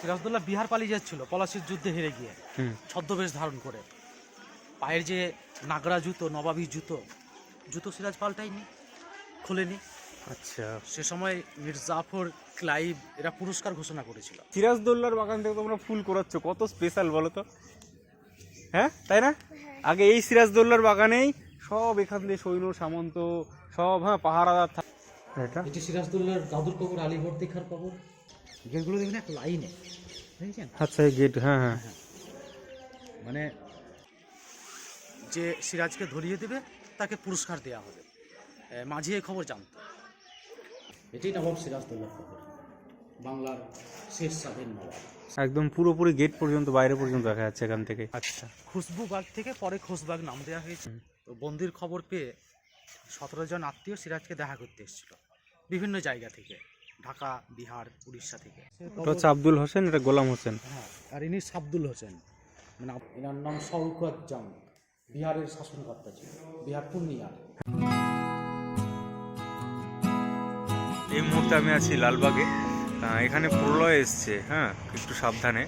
সিরাজদৌল্লা বিহার পালিয়ে যাচ্ছিল পলাশির যুদ্ধে হেরে গিয়ে। হুম। ছদ্মবেশ ধারণ করে। পায়ের যে নাগরা জুতো নবাবী জুতো জুতো সিরাজ পাল্টায়নি খোলেনি। আচ্ছা। সে সময় মীর জাফর ক্লাইভ এরা পুরস্কার ঘোষণা করেছিল। সিরাজদৌল্লার বাগান থেকে তোমরা ফুল করাচ্ছ কত স্পেশাল বলো তো? হ্যাঁ তাই না? আগে এই সিরাজদৌল্লার বাগানেই সব এখান দিয়ে সৈন্য সামন্ত সব হ্যাঁ পাহারাদার থাক- এটা? এটি সিরাজদৌল্লার দাদুর কবর আলিবর দেখার কবর। গেটগুলো দেখুন এক লাইনে। দেখেছেন? আচ্ছা এই গেট হ্যাঁ হ্যাঁ। মানে যে সিরাজকে ধরিয়ে দেবে তাকে পুরস্কার দেওয়া হবে। মাঝি এই খবর জানত। এটাই নবাব সিরাজদৌল্লার খবর। বাংলার শেষ স্বাধীন নবাব একদম পুরোপুরি গেট পর্যন্ত বাইরে পর্যন্ত দেখা যাচ্ছে এখান থেকে। আচ্ছা খুশবুবাগ থেকে পরে খোশবাগ নাম দেওয়া হয়েছে। তো বন্দির খবর পেয়ে সতেরো জন আত্মীয় সিরাজকে দেখা করতে এসেছিল। বিভিন্ন জায়গা থেকে। ঢাকা বিহার উড়িষ্যা থেকে। হচ্ছে আব্দুল হোসেন এটা গোলাম হোসেন। হ্যাঁ আর ইনি সাবদুল হোসেন। মানে এনার নাম শওকত জাং বিহারের শাসনকর্তা ছিল বিহার পূর্ণিয়ার এই মুহূর্তে আমি আছি লালবাগে। এখানে প্রলয় এসছে হ্যাঁ একটু সাবধানে।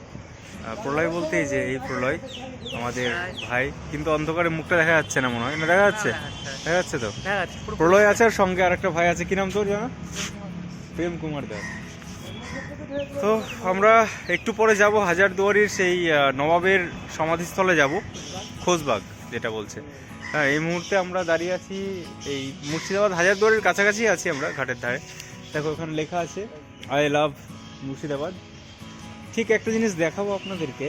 প্রলয় বলতে যে এই প্রলয় আমাদের ভাই কিন্তু অন্ধকারে মুখটা দেখা যাচ্ছে না মনে হয়। না দেখা যাচ্ছে? দেখা যাচ্ছে তো? প্রলয় আছে আর সঙ্গে আরেকটা ভাই আছে। কি নাম তোর জানা? প্রেম কুমার দাস তো আমরা একটু পরে যাব হাজারদুয়ারির সেই নবাবের সমাধিস্থলে যাব খোঁজবাগ যেটা বলছে। হ্যাঁ এই মুহূর্তে আমরা দাঁড়িয়ে আছি এই মুর্শিদাবাদ, হাজারদুয়ারির কাছাকাছি আছি আমরা ঘাটের ধারে। দেখো ওখানে লেখা আছে আই লাভ মুর্শিদাবাদ। ঠিক একটা জিনিস দেখাবো আপনাদেরকে,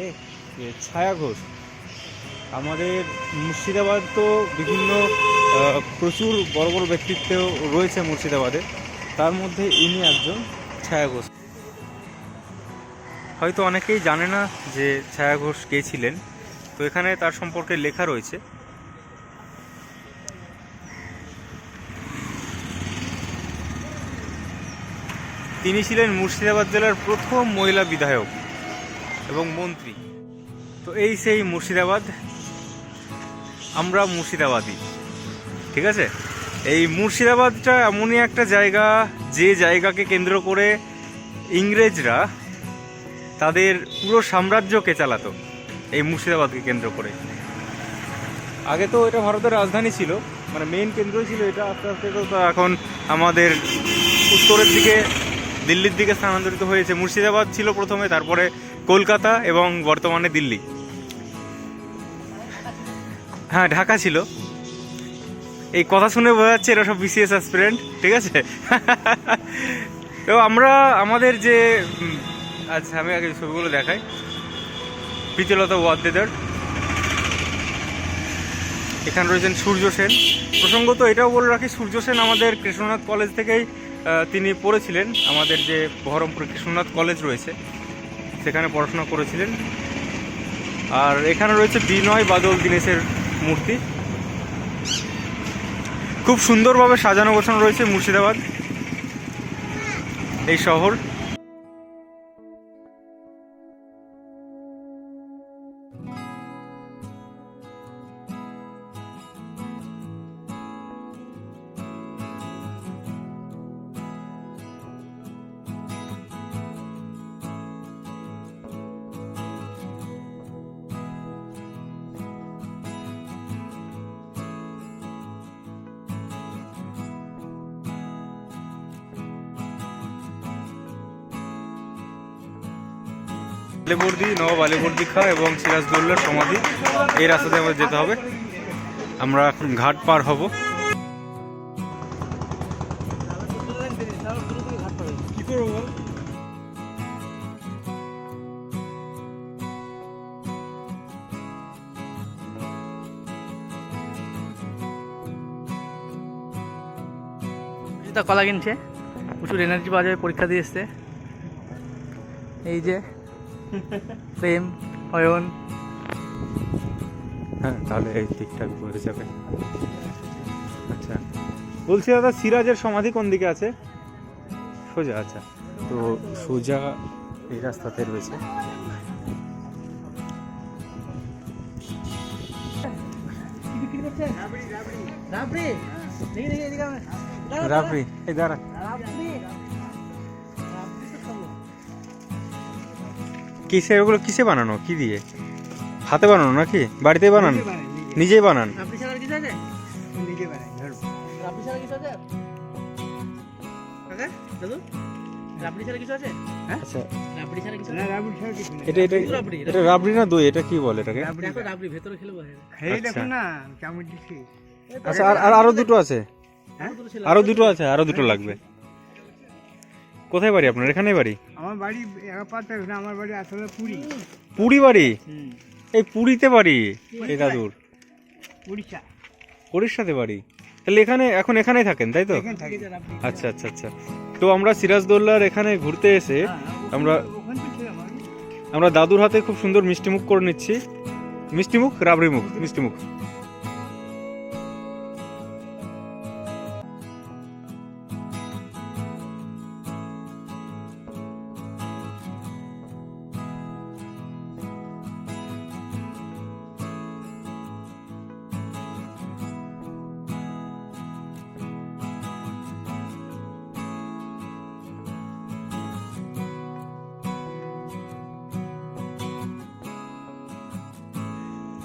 যে ছায়া ঘোষ। আমাদের মুর্শিদাবাদ তো বিভিন্ন প্রচুর বড় বড় ব্যক্তিত্ব রয়েছে মুর্শিদাবাদে। তার মধ্যে ইনি একজন ছায়া ঘোষ হয়তো অনেকেই জানে না যে ছায়া ঘোষ কে ছিলেন। তো এখানে তার সম্পর্কে লেখা রয়েছে। তিনি ছিলেন মুর্শিদাবাদ জেলার প্রথম মহিলা বিধায়ক এবং মন্ত্রী। তো এই সেই মুর্শিদাবাদ, আমরা মুর্শিদাবাদী। ঠিক আছে? এই মুর্শিদাবাদটা এমনই একটা জায়গা, যে জায়গাকে কেন্দ্র করে ইংরেজরা তাদের পুরো সাম্রাজ্যকে চালাতো, এই মুর্শিদাবাদকে কেন্দ্র করে। আগে তো এটা ভারতের রাজধানী ছিল মানে মেইন কেন্দ্র ছিল এটা, আস্তে আস্তে তো এখন আমাদের উত্তরের দিকে, দিল্লির দিকে স্থানান্তরিত হয়েছে। মুর্শিদাবাদ ছিল প্রথমে, তারপরে কলকাতা এবং বর্তমানে দিল্লি। হ্যাঁ ঢাকা ছিল। এই কথা শুনে বোঝা যাচ্ছে এরা সব বিসিএস অ্যাসপিরেন্ট ঠিক আছে? তো আমরা আমাদের যে আচ্ছা আমি আগে ছবিগুলো দেখাই। প্রীতিলতা ওয়াদ্দেদার। এখানে রয়েছেন সূর্য সেন। প্রসঙ্গত এটাও বলে রাখি, সূর্য সেন আমাদের কৃষ্ণনাথ কলেজ থেকেই তিনি পড়েছিলেন। আমাদের যে বহরমপুর কৃষ্ণনাথ কলেজ রয়েছে, সেখানে পড়াশোনা করেছিলেন। আর এখানে রয়েছে বিনয় বাদল দীনেশের মূর্তি। খুব সুন্দরভাবে সাজানো গোছানো রয়েছে মুর্শিদাবাদ। এই শহর। আলিবর্দি নবাব আলিবর্দি খা এবং সিরাজদৌল্লার সমাধি। এই রাস্তাতে আমাদের যেতে হবে। আমরা এখন ঘাট পার হব। কলা কিনছে। প্রচুর এনার্জি পাওয়া যাবে, পরীক্ষা দিয়ে এসছে। এই যে প্রেম অয়ন হ্যাঁ তাহলে এই ঠিকঠাক হয়ে যাবে। আচ্ছা। বলছি দাদা সিরাজের সমাধি কোন দিকে আছে? সোজা আচ্ছা। তো সোজা এই রাস্তাতে রয়েছে। রাবড়ি এই দাঁড়া। কিসে ওগুলো কিসে বানানো? কি দিয়ে? হাতে বানানো নাকি? বাড়িতে বানান? নিজেই বানান? রাবড়ি ছাড়া আর কিছু আছে? নিজে বানাই ধরো রাবড়ি ছাড়া কিছু আছে? কাকা দাদু? রাবড়ি ছাড়া কিছু আছে? আচ্ছা। এটা এটা রাবড়ি, এটা রাবড়ি না দই? এটা কি বলে এটাকে? আচ্ছা। আচ্ছা আর আর আরও দুটো আছে? হ্যাঁ? দুটো আরও দুটো আছে আরও দুটো লাগবে। কোথায় বাড়ি আপনার? এখানে বাড়ি? আমার বাড়ি একা না আমার বাড়ি আসলে পুরী। পুরী বাড়ি? এই পুরীতে বাড়ি? এই দাদুর। উড়িষ্যা উড়িষ্যাতে বাড়ি? তাহলে এখানে এখন এখানেই থাকেন তাই তো। আচ্ছা আচ্ছা আচ্ছা। তো আমরা সিরাজদৌল্লার এখানে ঘুরতে এসে হ্যাঁ, আমরা- ওখানে তো ছিলাম আমি। আমরা দাদুর হাতে খুব সুন্দর মিষ্টি মুখ করে নিচ্ছি। মিষ্টি মুখ রাবড়ি মুখ মিষ্টি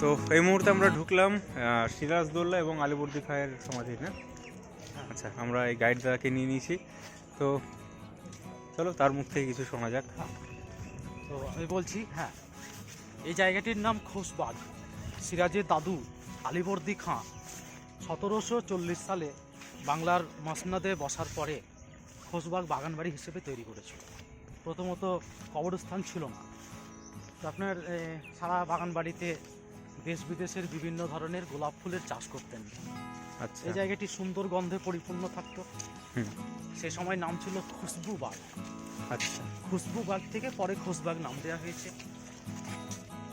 তো এই মুহূর্তে আমরা ঢুকলাম সিরাজদৌল্লা এবং আলিবর্দি খায়ের সমাধি, না? আচ্ছা আমরা এই গাইড দাদাকে নিয়ে নিয়েছি। তো চলো, তার মুখ থেকে কিছু শোনা যাক। তো আমি বলছি হ্যাঁ এই জায়গাটির নাম খোসবাগ সিরাজের দাদু আলিবর্দি খাঁ সতেরোশো চল্লিশ সালে বাংলার মসনদে বসার পরে খোসবাগ বাগানবাড়ি হিসেবে তৈরি করেছিল। প্রথমত কবরস্থান ছিল না। তো আপনার সারা বাগানবাড়িতে দেশ বিদেশের বিভিন্ন ধরনের গোলাপ ফুলের চাষ করতেন। আচ্ছা। এই জায়গাটি সুন্দর গন্ধে পরিপূর্ণ থাকতো। সে সময় নাম ছিল খুশবুবাগ আচ্ছা। খুশবুবাগ থেকে পরে খোসবাগ নাম দেওয়া হয়েছে।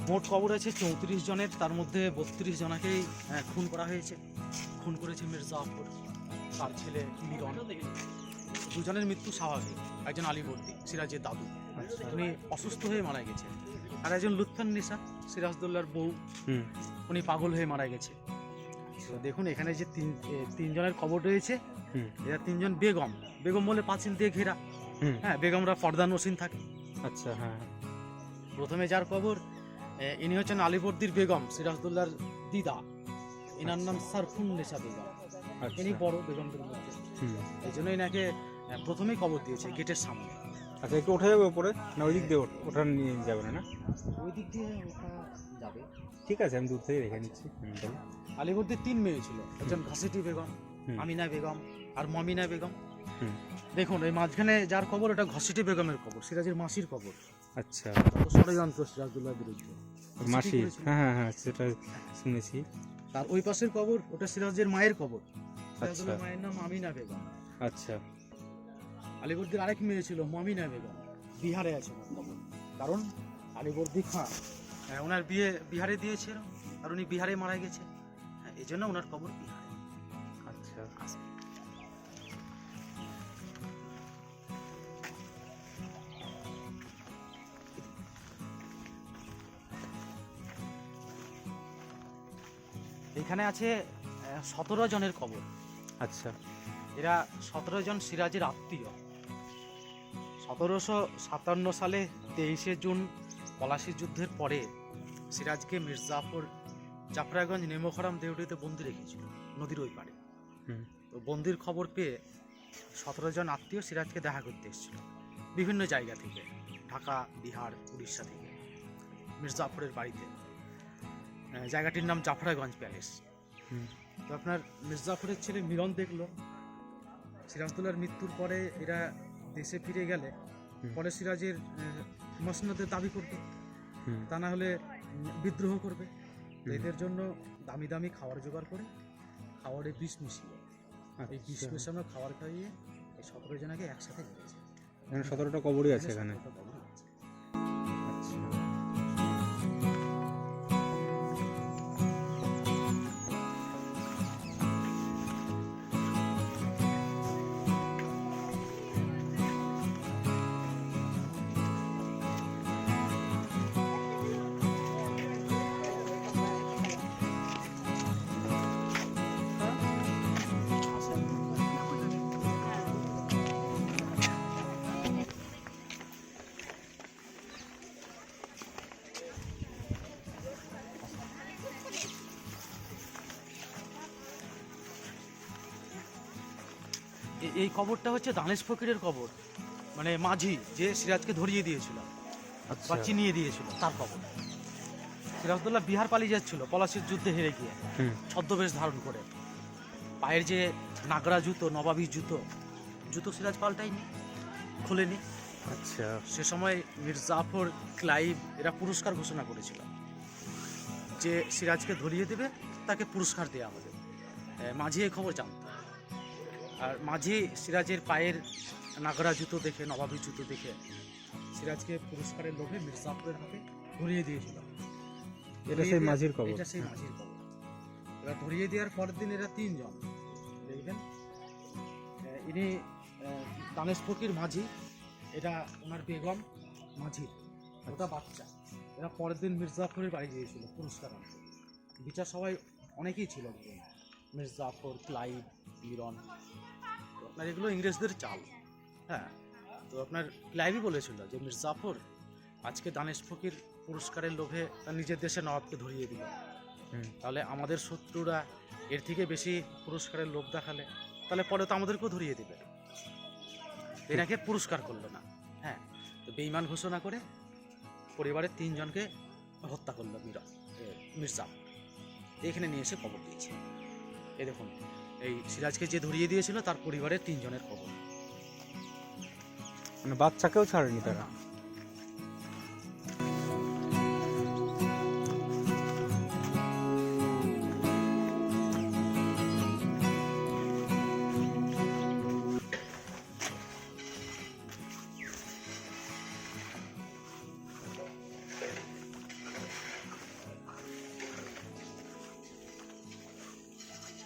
মোট কবর আছে চৌত্রিশ জনের তার মধ্যে বত্রিশ জনাকেই খুন করা হয়েছে। খুন করেছে মির্জাফর তার ছেলে মিরন। দুজনের মৃত্যু স্বাভাবিক। একজন আলিবর্দী সিরাজের দাদু। আচ্ছা। উনি অসুস্থ হয়ে মারা গেছে আর একজন লুৎফান নিসা সিরাজদৌল্লার বউ হুম। উনি পাগল হয়ে মারা গেছে। তো দেখুন এখানে যে তিন তিনজনের কবর রয়েছে হুম। এরা তিনজন বেগম। বেগম বলে পাঁচিল দিয়ে ঘেরা। হ্যাঁ বেগমরা পর্দা নসীন থাকে। আচ্ছা হ্যাঁ। প্রথমে যার কবর ইনি হচ্ছেন আলিবর্দির বেগম সিরাজদুল্লার দিদা। এনার নাম সারফুন নেশা বেগম। আচ্ছা। ইনি বড় বেগমদের মধ্যে এই জন্য এনাকে প্রথমেই কবর দিয়েছে গেটের সামনে। আচ্ছা একটু ওঠা যাবে ওপরে না ওই দিক দিয়ে ওঠ- নিয়ে যাবে না? না ওই দিক দিয়ে ওঠা যাবে। ঠিক আছে আমি দূর থেকে রেখে নিচ্ছি। আলিবর্দির তিন মেয়ে ছিল। একজন ঘাসিটি বেগম। আমিনা বেগম আর মমিনা বেগম। দেখুন এই মাঝখানে যার কবর এটা ঘসিটি বেগমের কবর সিরাজের মাসির কবর আচ্ছা। ষড়যন্ত্র সিরাজদুল্লাহ বিরুদ্ধে। মাসি হ্যাঁ হ্যাঁ হ্যাঁ সেটা শুনেছি। তার ওই পাশের কবর ওটা সিরাজের মায়ের কবর আচ্ছা। সিরাজুল্লাহ মায়ের নাম আমিনা বেগম। আচ্ছা। আলিবর্দির আরেক মেয়ে ছিল মমিনা বেগম বিহারে আছে কারণ আলিবর্দি খাঁ হ্যাঁ, ওনার বিয়ে বিহারে দিয়েছিল আর উনি বিহারে মারা গেছে। হ্যাঁ, এই জন্য ওনার কবর বিহারে। আচ্ছা। এখানে আছে সতেরো জনের কবর আচ্ছা। এরা সতেরো জন সিরাজের আত্মীয়। সতেরোশো সাতান্ন সালে তেইশে জুন পলাশি যুদ্ধের পরে সিরাজকে মির্জাফর জাফরাগঞ্জ নেমোখরাম দেউড়িতে বন্দি রেখেছিল নদীর ওই পারে তো বন্দির খবর পেয়ে সতেরো জন আত্মীয় সিরাজকে দেখা করতে এসেছিল বিভিন্ন জায়গা থেকে ঢাকা বিহার উড়িষ্যা থেকে মির্জাফরের বাড়িতে। জায়গাটির নাম জাফরাগঞ্জ প্যালেস। তো আপনার মির্জাফরের ছেলে মিলন দেখল সিরাজদৌল্লার মৃত্যুর পরে এরা দেশে ফিরে গেলে। পরে সিরাজের মসনদের দাবি করবে। তা না হলে বিদ্রোহ করবে। এদের জন্য দামি দামি খাবার জোগাড় করে খাওয়ারে বিষ মিশিয়ে। এই বিষ মিশানো মেশানো খাবার খাইয়ে এই সতেরো জনাকে একসাথে মেরেছে এখানে সতেরোটা কবরই আছে এখানে এই কবরটা হচ্ছে দানেশ ফকিরের কবর। মানে মাঝি যে সিরাজকে ধরিয়ে দিয়েছিল। আচ্ছা। বা চিনিয়ে দিয়েছিল তার কবর। সিরাজদৌল্লাহ বিহার পালিয়ে যাচ্ছিল পলাশির যুদ্ধে হেরে গিয়ে। হুম। ছদ্মবেশ ধারণ করে। পায়ের যে নাগরা জুতো নবাবী জুতো জুতো সিরাজ পাল্টায়নি খোলেনি। আচ্ছা। সে সময় মীর জাফর ক্লাইভ এরা পুরস্কার ঘোষণা করেছিল। যে সিরাজকে ধরিয়ে দেবে তাকে পুরস্কার দেওয়া হবে। মাঝি এই খবর জানত। আর মাঝি সিরাজের পায়ের নাগরা জুতো দেখে নবাবী জুতো দেখে সিরাজকে পুরস্কারের লোভে মীর জাফরের হাতে ধরিয়ে দিয়েছিল। এটা সেই মাঝির কবর। এটা সেই মাঝির কবর। এবার ধরিয়ে দেওয়ার পরের দিন এরা তিনজন। দেখবেন ইনি দানেশ ফকির মাঝি এটা ওনার বেগম মাঝি ওটা বাচ্চা। এরা পরের দিন মির্জাফরের বাড়ি গিয়েছিল পুরস্কার আনতে। বিচার সবাই অনেকেই ছিল। মির্জাফর ক্লাইভ মিরন তো আপনার এগুলো ইংরেজদের চাল। হ্যাঁ তো আপনার ক্লাইভই বলেছিল যে মির্জাফর আজকে দানেশ ফকির পুরস্কারের লোভে তার নিজের দেশে নবাবকে ধরিয়ে দিল। তাহলে আমাদের শত্রুরা এর থেকে বেশি পুরস্কারের লোভ দেখালে তাহলে পরে তো আমাদেরকেও ধরিয়ে দেবে। এনাকে পুরস্কার করল না। হ্যাঁ তো বেইমান ঘোষণা করে পরিবারের তিনজনকে হত্যা করল মিরা এ, মির্জা এখানে নিয়ে এসে খবর দিয়েছে। এই দেখুন এই সিরাজকে যে ধরিয়ে দিয়েছিল তার পরিবারের তিনজনের খবর। মানে বাচ্চাকেও ছাড়েনি তারা?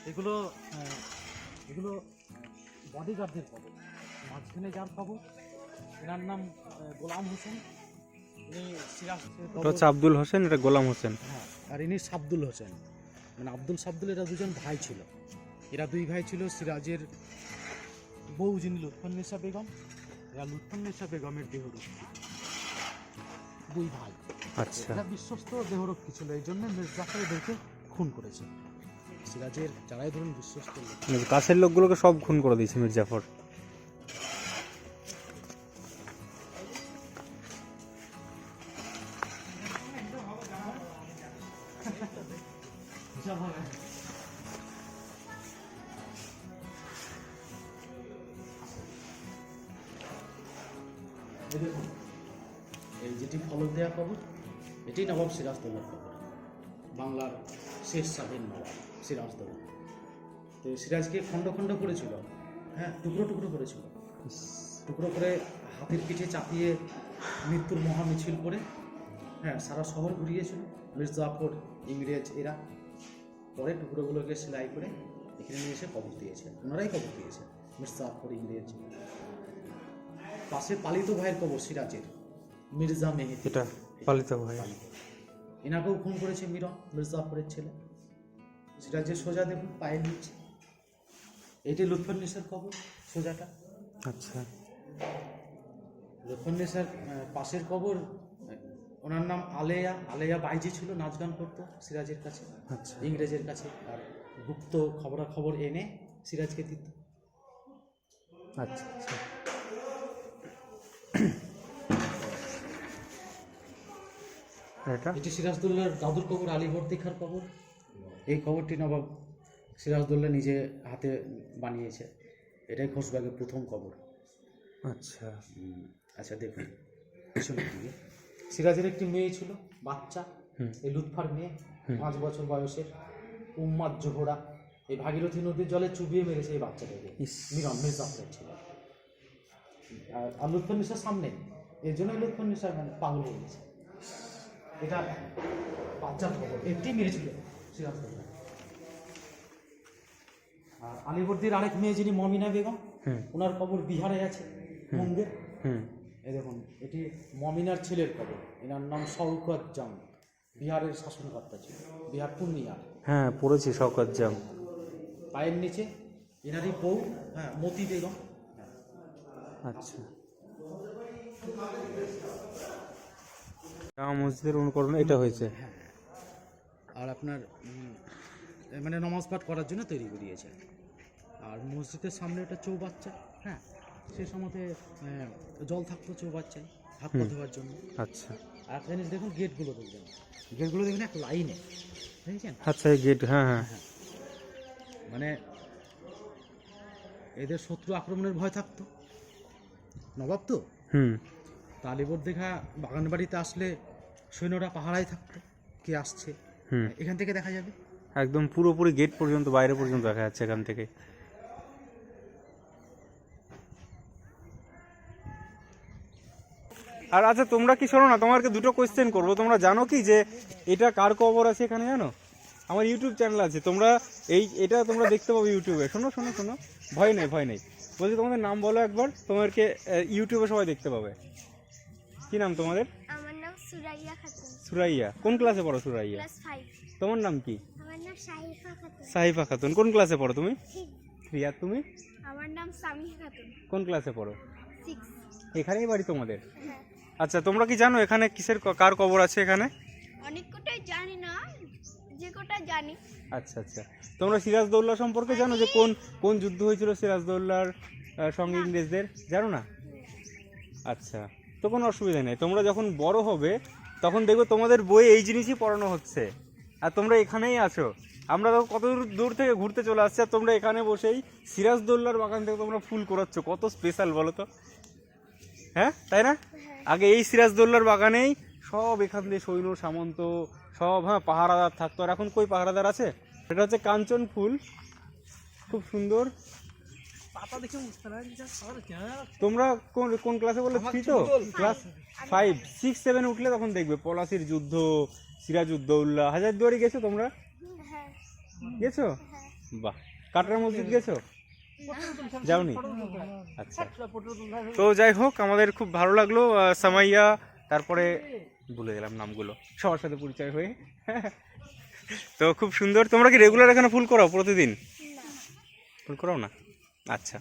এগুলো এগুলো বডিগার্ডদের খবর। মাঝখানে যার খবর এনার নাম গোলাম হোসেন। ইনি সিরাজ এটা হচ্ছে আব্দুল হোসেন এটা গোলাম হোসেন। হ্যাঁ আর ইনি সাবদুল হোসেন। মানে আব্দুল সাবদুল এরা দুজন ভাই ছিল। এরা দুই ভাই ছিল সিরাজের বউ যিনি লুৎফন্নেসা বেগম। এরা লুৎফন্নেসা বেগমের দেহরক্ষী। দুই ভাই। আচ্ছা। এরা বিশ্বস্ত দেহরক্ষী ছিল এই জন্য মির্জাফর এদেরকে খুন করেছে। সিরাজের যারাই ধরুন বিশ্বস্ত লোক। মানে কাছের লোকগুলোকে সব খুন করে দিয়েছে মির্জাফর। এই যেটি ফলক দেওয়া খবর এটি নবাব খবর বাংলার শেষ স্বাধীন নবাব সিরাজদৌল্লা তো সিরাজকে খণ্ড খণ্ড করেছিল হ্যাঁ টুকরো টুকরো করেছিল। টুকরো করে হাতের পিঠে চাপিয়ে মৃত্যুর মহামিছিল করে হ্যাঁ সারা শহর ঘুরিয়েছিল মির্জাফর ইংরেজ এরা। পরে টুকরোগুলোকে সেলাই করে এখানে নিয়ে এসে কবর দিয়েছে। ওনারাই কবর দিয়েছে মির্জাফর ইংরেজ। পাশে পালিত ভাইয়ের কবর সিরাজের মির্জা মেহেদি। এটা পালিত ভাই এনাকেও খুন করেছে মিরন মির্জাফরের ছেলে। সিরাজের সোজা দেখুন পায়ে নিচ্ছে এটি লুৎফন্নেসার কবর সোজাটা। আচ্ছা। লুৎফন্নেসার আহ, পাশের কবর ওনার নাম আলেয়া। আলেয়া বাইজি ছিল নাচ গান করতো সিরাজের কাছে। আচ্ছা। ইংরেজের কাছে। আর গুপ্ত খবরাখবর এনে সিরাজকে দিত। আচ্ছা আচ্ছা। এটা? এটি সিরাজদৌল্লার দাদুর কবর আলিগড় দেখার কবর। এই কবরটি নবাব সিরাজদৌল্লা নিজে হাতে বানিয়েছে। এটাই ঘোষবাগের প্রথম কবর। আচ্ছা। আচ্ছা দেখুন। পিছনের দিকে সিরাজের একটি মেয়ে ছিল বাচ্চা। হুম। এই লুৎফার মেয়ে পাঁচ বছর বয়সের। উম্মাদ জোহরা। এই ভাগীরথী নদীর জলে চুবিয়ে মেরেছে এই বাচ্চাটাকে। ইস। মিরন মির্জাফরের ছিল। আর- আর লুৎফন্নিসার সামনে। এর জন্যই লুৎফন্নিসার মানে পাগল হয়ে গেছে। এটা বাচ্চার খবর একটি মেরেছিল সিরাজদৌল্লা আর আলিবর্দির আরেক মেয়ে যিনি মমিনা বেগম ওনার কবর বিহারে আছে মুঙ্গের হুম। এই দেখুন এটি মমিনার ছেলের কবর এনার নাম শওকত জাম। বিহারের শাসনকর্তা ছিল বিহার পূর্ণিয়ার হ্যাঁ পড়েছি শওকত জাম। পায়ের নিচে এনারই বউ হ্যাঁ মতি বেগম। আচ্ছা। জামা মসজিদের অনুকরণ এটা হয়েছে। আর আপনার মানে নমাজ পাঠ করার জন্য তৈরি করিয়েছে আর মসজিদের সামনে একটা চৌবাচ্চা হ্যাঁ? সে সময়তে জল থাকতো চৌবাচ্চায় হাত পা। ধোয়ার জন্য। আচ্ছা। আর একটা জিনিস দেখুন গেটগুলো দেখবেন। গেটগুলো দেখবেন এক লাইনে দেখেছেন? আচ্ছা এই গেট হ্যাঁ হ্যাঁ। মানে এদের শত্রু আক্রমণের ভয় থাকতো। নবাব তো? হুম। তালিবর দেখা বাগান বাড়িতে আসলে সৈন্যরা পাহারায় থাকতো কে আসছে। এখান থেকে দেখা যাবে? একদম পুরোপুরি গেট পর্যন্ত বাইরে পর্যন্ত দেখা যাচ্ছে এখান থেকে। আর আচ্ছা তোমরা কি শোনো না তোমাকে দুটো কোয়েশ্চেন করব। তোমরা জানো কি যে এটা কার কবর আছে এখানে জানো? আমার ইউটিউব চ্যানেল আছে। তোমরা এই এটা তোমরা দেখতে পাবে ইউটিউবে শোনো শোনো শোনো। ভয় নেই ভয় নেই। বলছি তোমাদের নাম বলো একবার তোমাদেরকে ইউটিউবে সবাই দেখতে পাবে। কি নাম তোমাদের? আমার নাম সুরাইয়া খাতুন। সুরাইয়া। কোন ক্লাসে পড়ো সুরাইয়া? ক্লাস ফাইভ তোমার নাম কি? আমার নাম শাহিফা খাতুন। সাহিফা খাতুন। কোন ক্লাসে পড়ো তুমি? ঠিক রিয়া তুমি? আমার নাম সামিহ খাতুন। কোন ক্লাসে পড়ো? সিক্স। এখানেই বাড়ি তোমাদের? হ্যাঁ। আচ্ছা তোমরা কি জানো এখানে কিসের কার কবর আছে এখানে? অনেক কোটাই জানি না যে কোটা জানি। আচ্ছা আচ্ছা। তোমরা সিরাজদৌল্লা সম্পর্কে জানো যে কোন কোন যুদ্ধ হয়েছিল সিরাজদৌল্লার সঙ্গে ইংরেজদের? জানো না। আচ্ছা। তো কোনো অসুবিধা নেই। তোমরা যখন বড় হবে তখন দেখবে তোমাদের বইয়ে এই জিনিসই পড়ানো হচ্ছে। আর তোমরা এখানেই আছো। আমরা তো কত দূর- দূর থেকে ঘুরতে চলে আসছি আর তোমরা এখানে বসেই সিরাজদৌল্লার বাগান থেকে তোমরা ফুল করাচ্ছ। কত স্পেশাল বলো তো? হ্যাঁ তাই না? আগে এই সিরাজদৌল্লার বাগানেই সব এখান দিয়ে সৈন্য সামন্ত সব হ্যাঁ পাহারাদার থাকতো। আর এখন কই পাহারাদার আছে? এটা হচ্ছে কাঞ্চন ফুল। খুব সুন্দর। তোমরা কোন কোন ক্লাসে বলে থ্রি তো? ক্লাস ফাইভ সিক্স সেভেন উঠলে তখন দেখবে। পলাশির যুদ্ধ সিরাজউদ্দৌল্লা হাজারদুয়ারি গেছো তোমরা? হ্যাঁ। গেছো? বাহ। কাটরা মসজিদ গেছো? যাওনি? আচ্ছা। তো যাই হোক আমাদের খুব ভালো লাগল সামাইয়া তারপরে ভুলে গেলাম নামগুলো। সবার সাথে পরিচয় হয়ে। তো খুব সুন্দর। তোমরা কি রেগুলার এখানে ফুল করাও প্রতিদিন? ফুল করাও না? আচ্ছা।